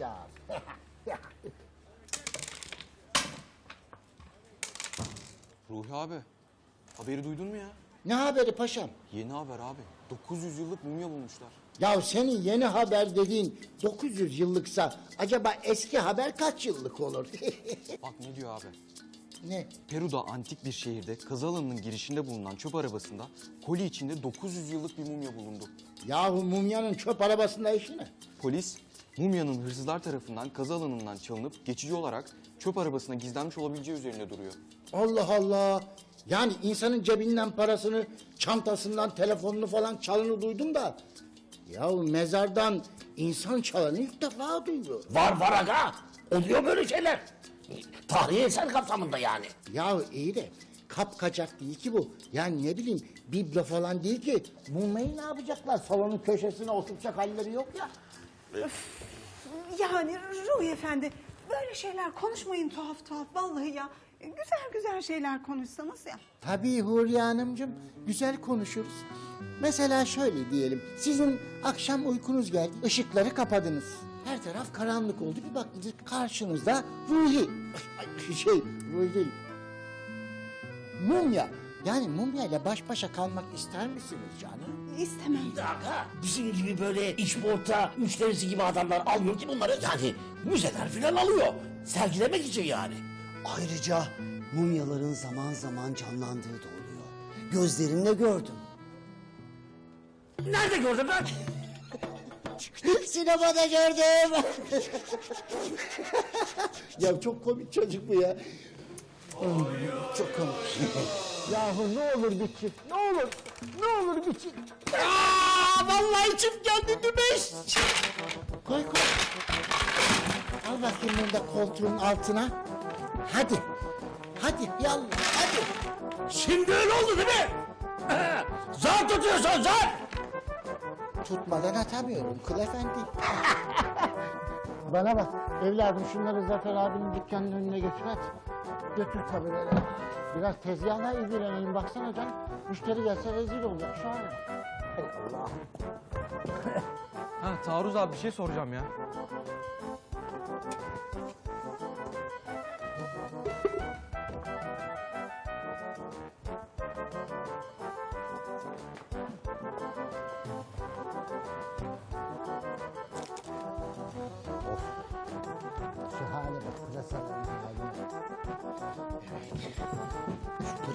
Job. Ruhi abi, haberi duydun mu ya? ne haberi paşam? Yeni haber abi. 900 yıllık mumya bulmuşlar. Ya senin yeni haber dediğin 900 yıllıksa acaba eski haber kaç yıllık olur? Bak ne diyor abi. ne? Peru'da antik bir şehirde kazı alanının girişinde bulunan çöp arabasında koli içinde 900 yıllık bir mumya bulundu. Yahu mumyanın çöp arabasında işi ne? Polis, mumyanın hırsızlar tarafından kazı alanından çalınıp geçici olarak çöp arabasına gizlenmiş olabileceği üzerinde duruyor. Allah Allah. Yani insanın cebinden parasını, çantasından telefonunu falan çalını duydum da... Yahu mezardan insan çalanı ilk defa duyuyorum. Var var aga. Oluyor böyle şeyler. Tarihi eser kapsamında yani. Ya iyi de kap kaçak değil ki bu. Yani ne bileyim biblo falan değil ki. Mumyayı ne yapacaklar? Salonun köşesine oturacak halleri yok ya. Yani Ruhi Efendi böyle şeyler konuşmayın tuhaf tuhaf vallahi ya. Güzel güzel şeyler konuşsanız ya. Tabii Huriye Hanımcığım güzel konuşuruz. Mesela şöyle diyelim. Sizin akşam uykunuz geldi, ışıkları kapadınız. Her taraf karanlık oldu. Bir baktınız karşınızda Ruhi. Şey, Ruhi değil. Mumya. Yani mumya ile baş başa kalmak ister misiniz canım? İstemem. Bir aga bizim gibi böyle iç porta müşterisi gibi adamlar almıyor ki bunları. Yani müzeler falan alıyor. Sergilemek için yani. Ayrıca mumyaların zaman zaman canlandığı da oluyor. Gözlerimle gördüm. Nerede gördün lan? Sinemada gördüm. ya çok komik çocuk bu ya. Çok komik. Yahu ne olur bir çift, ne olur, ne olur bir çift. Aa, vallahi içim geldi Dübeş. Koy koy. Al bakayım bunu da koltuğun altına. Hadi, hadi yallah, hadi. Şimdi öyle oldu değil mi? zar tutuyorsun zar. Tutmadan atamıyorum kıl efendi. Bana bak evladım şunları Zafer abinin dükkanının önüne götür hadi. Götür tabureleri. Biraz tezgahla ilgileneyim baksana canım. Müşteri gelse rezil olacak şu an. Hay Allah. Ha Taarruz abi bir şey soracağım ya.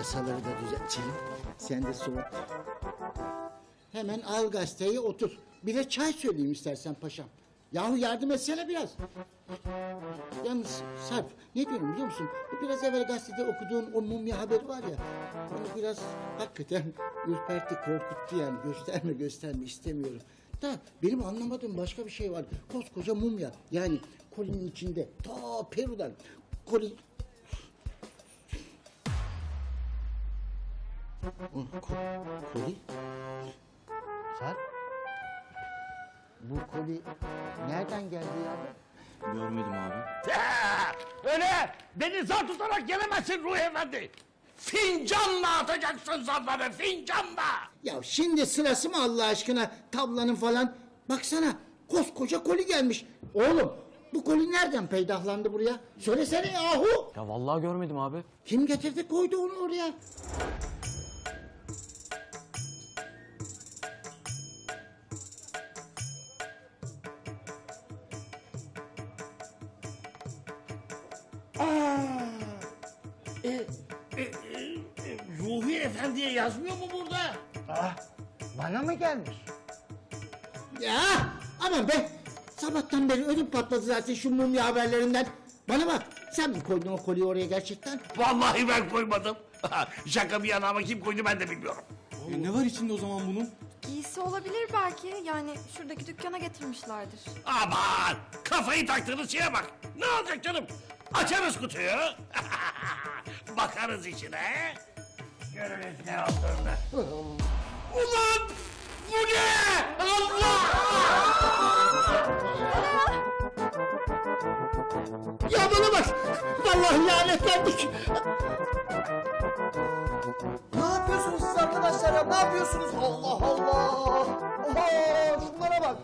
Şu pırasaları da düzeltelim. Sen de soğuk. Hemen al gazeteyi otur. Bir de çay söyleyeyim istersen paşam. Yahu yardım etsene biraz. Yalnız Sarp ne diyorum biliyor musun? Biraz evvel gazetede okuduğun o mumya haberi var ya. Onu biraz hakikaten ürperti, korkuttu yani. Gösterme gösterme istemiyorum. Da benim anlamadığım başka bir şey var. Koskoca mumya yani kolinin içinde ta Peru'dan koli... koli? Sarp? Bu koli nereden geldi ya? Görmedim abi. Öyle beni zar tutarak gelemezsin Ruhi Efendi. Fincanla atacaksın zarları fincanla. Ya şimdi sırası mı Allah aşkına tablanın falan? Baksana koskoca koli gelmiş. Oğlum bu koli nereden peydahlandı buraya? Söylesene yahu. Ya vallahi görmedim abi. Kim getirdi koydu onu oraya? Bana mı gelmiş? Ya aman be. Sabahtan beri ödüm patladı zaten şu mumya haberlerinden. Bana bak sen mi koydun o koliyi oraya gerçekten? Vallahi ben koymadım. Şaka bir yana ama kim koydu ben de bilmiyorum. E, ne var içinde o zaman bunun? Giysi olabilir belki. Yani şuradaki dükkana getirmişlerdir. Aman kafayı taktığınız şeye bak. Ne olacak canım? Açarız kutuyu. Bakarız içine. Görürüz ne olduğunu. Ulan bu ne? Allah! Ya bana bak. Vallahi lanetlendik. Ne yapıyorsunuz siz arkadaşlar ya? Ne yapıyorsunuz? Allah Allah! Oha! Şunlara bak!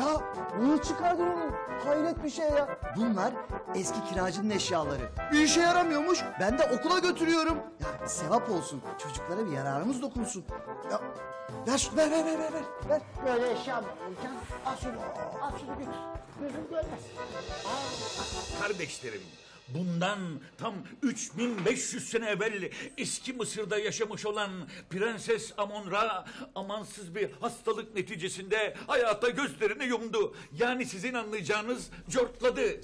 Ya niye çıkardın onu? Hayret bir şey ya. Bunlar eski kiracının eşyaları. Bir işe yaramıyormuş. Ben de okula götürüyorum. Ya sevap olsun. Çocuklara bir yararımız dokunsun. Ya ver şunu ver ver ver ver. ver. ver. Böyle eşya mı olacaksın? Al şunu, al şunu götür. Gözüm görmez. Kardeşlerim, bundan tam 3500 sene evvel eski Mısır'da yaşamış olan Prenses Amon-Ra amansız bir hastalık neticesinde hayata gözlerini yumdu. Yani sizin anlayacağınız cortladı.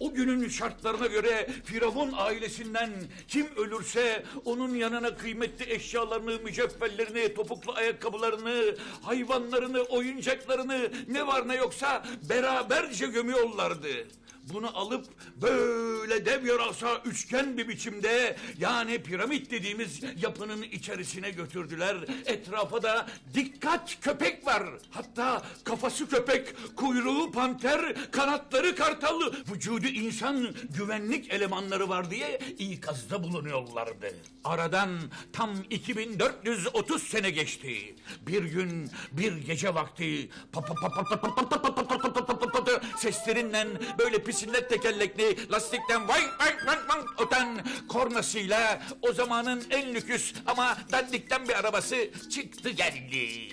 O günün şartlarına göre Firavun ailesinden kim ölürse onun yanına kıymetli eşyalarını, mücevherlerini, topuklu ayakkabılarını, hayvanlarını, oyuncaklarını ne var ne yoksa beraberce gömüyorlardı. Bunu alıp böyle dev yarasa üçgen bir biçimde yani piramit dediğimiz yapının içerisine götürdüler. Etrafa da dikkat köpek var. Hatta kafası köpek, kuyruğu panter, kanatları kartal, vücudu insan güvenlik elemanları var diye ikazda bulunuyorlardı. Aradan tam 2430 sene geçti. Bir gün bir gece vakti pa pa pa pa pa pa pa pa pa pa pa pa pa pa pa seslerinden böyle pisillet tekerlekli lastikten vay vay vay vay öten kornasıyla o zamanın en lüküs ama dandikten bir arabası çıktı geldi.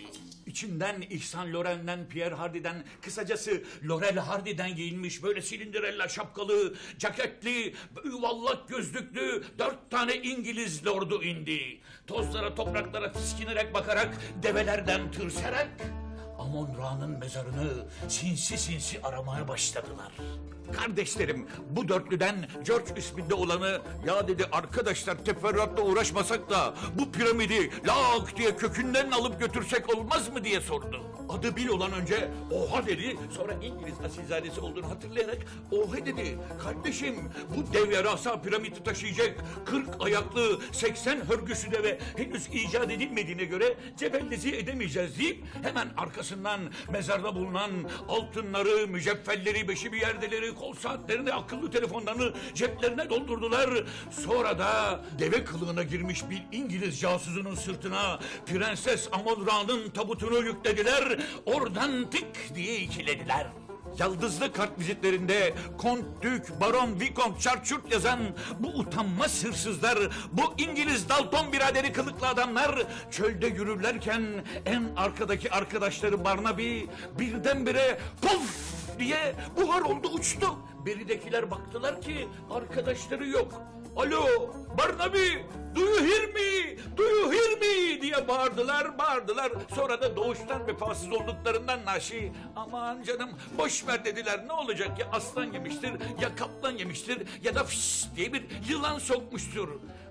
İçinden İhsan Loren'den, Pierre Hardy'den, kısacası Laurel Hardy'den giyinmiş böyle silindirella şapkalı, ceketli, yuvarlak gözlüklü dört tane İngiliz lordu indi. Tozlara, topraklara fiskinerek bakarak, develerden tırsarak Amon Ra'nın mezarını sinsi sinsi aramaya başladılar. Kardeşlerim bu dörtlüden George isminde olanı ya dedi arkadaşlar teferruatla uğraşmasak da bu piramidi lak diye kökünden alıp götürsek olmaz mı diye sordu. Adı Bill olan önce oha dedi sonra İngiliz asilzadesi olduğunu hatırlayarak oha dedi. Kardeşim bu dev yarasa piramidi taşıyacak 40 ayaklı 80 hörgüsü deve henüz icat edilmediğine göre cebellezi edemeyeceğiz deyip hemen arkasından mezarda bulunan altınları, mücevherleri, beşi bir yerdeleri, kol saatlerini, akıllı telefonlarını ceplerine doldurdular. Sonra da deve kılığına girmiş bir İngiliz casusunun sırtına Prenses Amon-Ra'nın tabutunu yüklediler. Oradan tık diye ikilediler. Yıldızlı kart vizitlerinde Kont, Dük, Baron, Vikont, Çarçurt yazan bu utanmaz hırsızlar, bu İngiliz Dalton biraderi kılıklı adamlar çölde yürürlerken en arkadaki arkadaşları Barnaby birdenbire puf diye buhar oldu uçtu. Beridekiler baktılar ki arkadaşları yok. Alo Barnaby do you hear me do you hear me diye bağırdılar bağırdılar. Sonra da doğuştan vefasız olduklarından naşi aman canım boş ver dediler ne olacak ya aslan yemiştir ya kaplan yemiştir ya da fış diye bir yılan sokmuştur.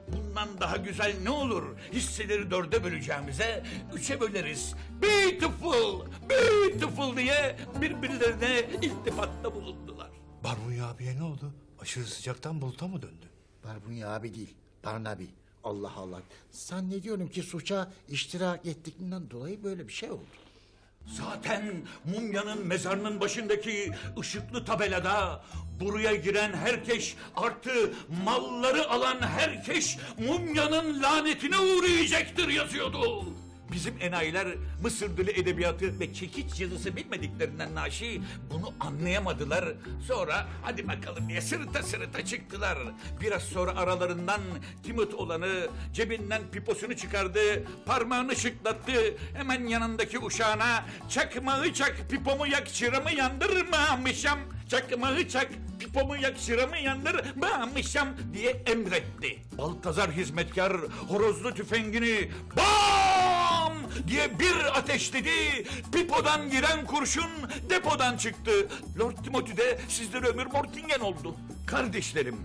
Bundan daha güzel ne olur? Hisseleri dörde böleceğimize üçe böleriz. Beautiful, beautiful diye birbirlerine iltifatta bulundular. Barbunya abiye ne oldu? Aşırı sıcaktan buluta mı döndü? Barbunya abi değil, Barnaby. Allah Allah. Zannediyorum ki suça iştirak ettiğinden dolayı böyle bir şey oldu. Zaten mumyanın mezarının başındaki ışıklı tabelada buraya giren herkes artı malları alan herkes mumyanın lanetine uğrayacaktır yazıyordu. Bizim enayiler Mısır dili edebiyatı ve çekiç yazısı bilmediklerinden naşi bunu anlayamadılar. Sonra hadi bakalım diye sırıta sırıta çıktılar. Biraz sonra aralarından Timot olanı cebinden piposunu çıkardı, parmağını şıklattı. Hemen yanındaki uşağına çakmağı çak pipomu yak çıramı yandırmamışam. Çakmağı çak pipomu yak çıramı yandırmamışam diye emretti. Baltazar hizmetkar horozlu tüfengini bam diye bir ateşledi. Pipodan giren kurşun depodan çıktı. Lord Timothy de sizlere ömür Mortingen oldu. Kardeşlerim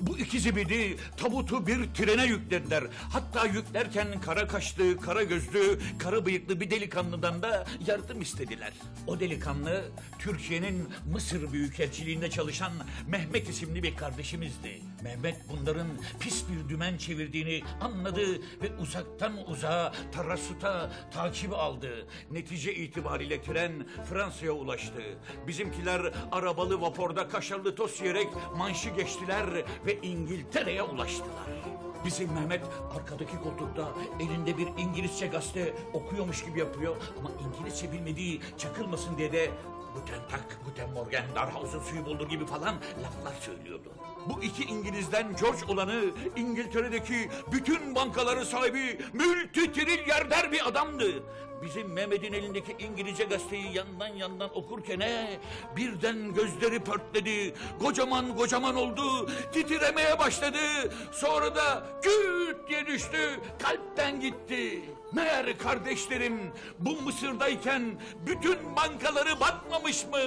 bu iki zibidi tabutu bir trene yüklediler. Hatta yüklerken kara kaşlı, kara gözlü, kara bıyıklı bir delikanlıdan da yardım istediler. O delikanlı Türkiye'nin Mısır Büyükelçiliğinde çalışan Mehmet isimli bir kardeşimizdi. Mehmet bunların pis bir dümen çevirdiğini anladı ve uzaktan uzağa Tarasut'a takibi aldı. Netice itibariyle tren Fransa'ya ulaştı. Bizimkiler arabalı vaporda kaşarlı tost yiyerek manşı geçtiler ve İngiltere'ye ulaştılar. Bizim Mehmet arkadaki koltukta elinde bir İngilizce gazete okuyormuş gibi yapıyor ama İngilizce bilmediği çakılmasın diye de Guten Tag, Guten Morgen, Darhausen suyu buldur gibi falan laflar söylüyordu. Bu iki İngiliz'den George olanı İngiltere'deki bütün bankaların sahibi multitrilyarder bir adamdı. Bizim Mehmet'in elindeki İngilizce gazeteyi yandan yandan okurken he, birden gözleri pörtledi. Kocaman kocaman oldu. Titremeye başladı. Sonra da küt diye düştü. Kalpten gitti. Meğer kardeşlerim bu Mısır'dayken bütün bankaları batmamış mı?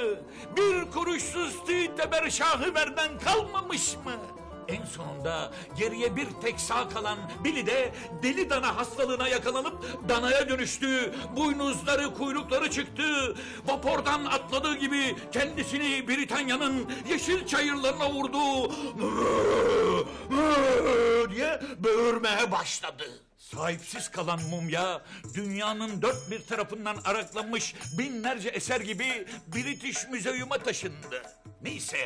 Bir kuruşsuz Teber Şahıver'den kalmamış mı? En sonunda geriye bir tek sağ kalan Billy de deli dana hastalığına yakalanıp danaya dönüştü. Boynuzları kuyrukları çıktı. Vapordan atladığı gibi kendisini Britanya'nın yeşil çayırlarına vurdu. diye böğürmeye başladı. Sahipsiz kalan mumya dünyanın dört bir tarafından araklanmış binlerce eser gibi British Müzeyum'a taşındı. Neyse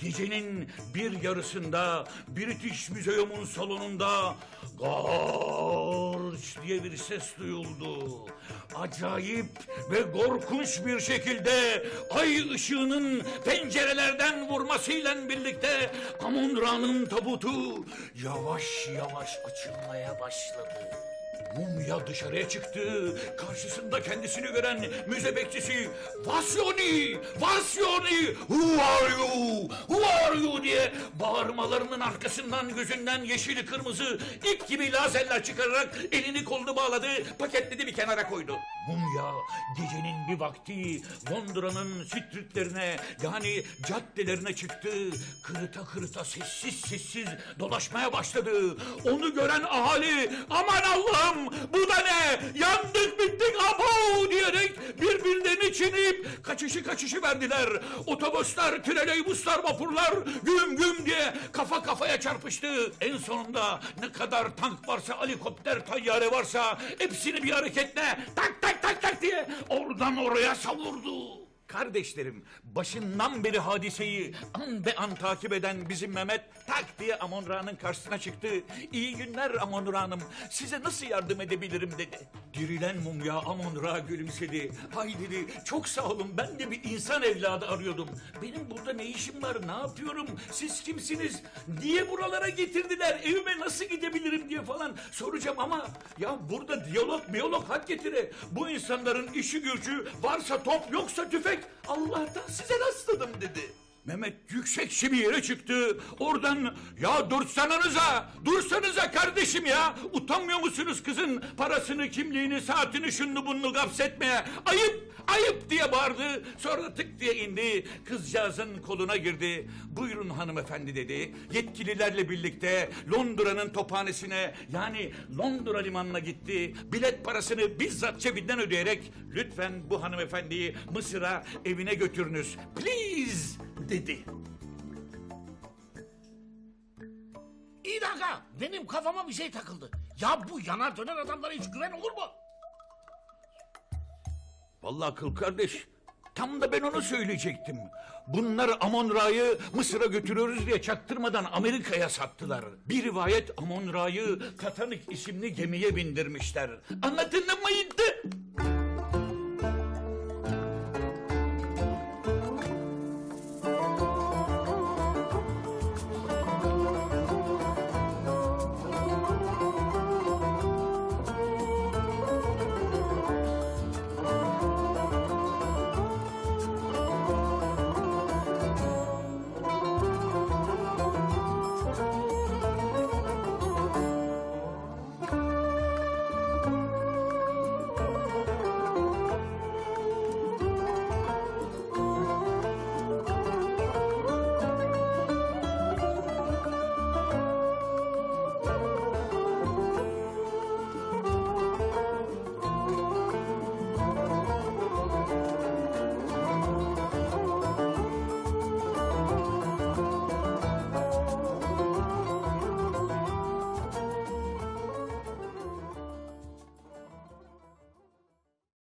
gecenin bir yarısında British Müzeyum'un salonunda Garç diye bir ses duyuldu. Acayip ve korkunç bir şekilde ay ışığının pencerelerden vurmasıyla birlikte Amon-Ra'nın tabutu yavaş yavaş açılmaya başladı. Mumya dışarıya çıktı. Karşısında kendisini gören müze bekçisi Vasyoni, Vasyoni, who are you, who are you diye bağırmalarının arkasından gözünden yeşili kırmızı ip gibi lazerler çıkararak elini kolunu bağladı, paketledi bir kenara koydu. Mumya gecenin bir vakti Londra'nın streetlerine yani caddelerine çıktı. Kırıta kırıta sessiz sessiz dolaşmaya başladı. Onu gören ahali aman Allah'ım bu da ne yandık bittik abo diyerek birbirlerini çiğneyip kaçışı kaçışı verdiler. Otobüsler, trolleybuslar, vapurlar güm güm diye kafa kafaya çarpıştı. En sonunda ne kadar tank varsa, helikopter, tayyare varsa hepsini bir hareketle tak tak tak tak diye oradan oraya savurdu. Kardeşlerim, başından beri hadiseyi an be an takip eden bizim Mehmet tak diye Amon Ra'nın karşısına çıktı. İyi günler Amon Ra'nım, size nasıl yardım edebilirim dedi. Dirilen mumya Amon Ra gülümsedi. Hay dedi, çok sağ olun ben de bir insan evladı arıyordum. Benim burada ne işim var, ne yapıyorum, siz kimsiniz, niye buralara getirdiler, evime nasıl gidebilirim diye falan soracağım ama... Ya burada diyalog miyolog hak getire. Bu insanların işi gücü varsa top yoksa tüfek. Allah'tan size rastladım dedi. Mehmet yüksekçe bir yere çıktı. Oradan ya dursanıza, dursanıza kardeşim ya. Utanmıyor musunuz kızın parasını, kimliğini, saatini, şunu bunu gapsetmeye? Ayıp, ayıp diye bağırdı. Sonra tık diye indi. Kızcağızın koluna girdi. Buyurun hanımefendi dedi. Yetkililerle birlikte Londra'nın tophanesine yani Londra limanına gitti. Bilet parasını bizzat cebinden ödeyerek lütfen bu hanımefendiyi Mısır'a evine götürünüz. Please dedi. İyi dakika benim kafama bir şey takıldı. Ya bu yanar döner adamlara hiç güven olur mu? Vallahi kıl kardeş. Tam da ben onu söyleyecektim. Bunlar Amon Ra'yı Mısır'a götürüyoruz diye çaktırmadan Amerika'ya sattılar. Bir rivayet Amon Ra'yı Titanic isimli gemiye bindirmişler. Anlatın mı?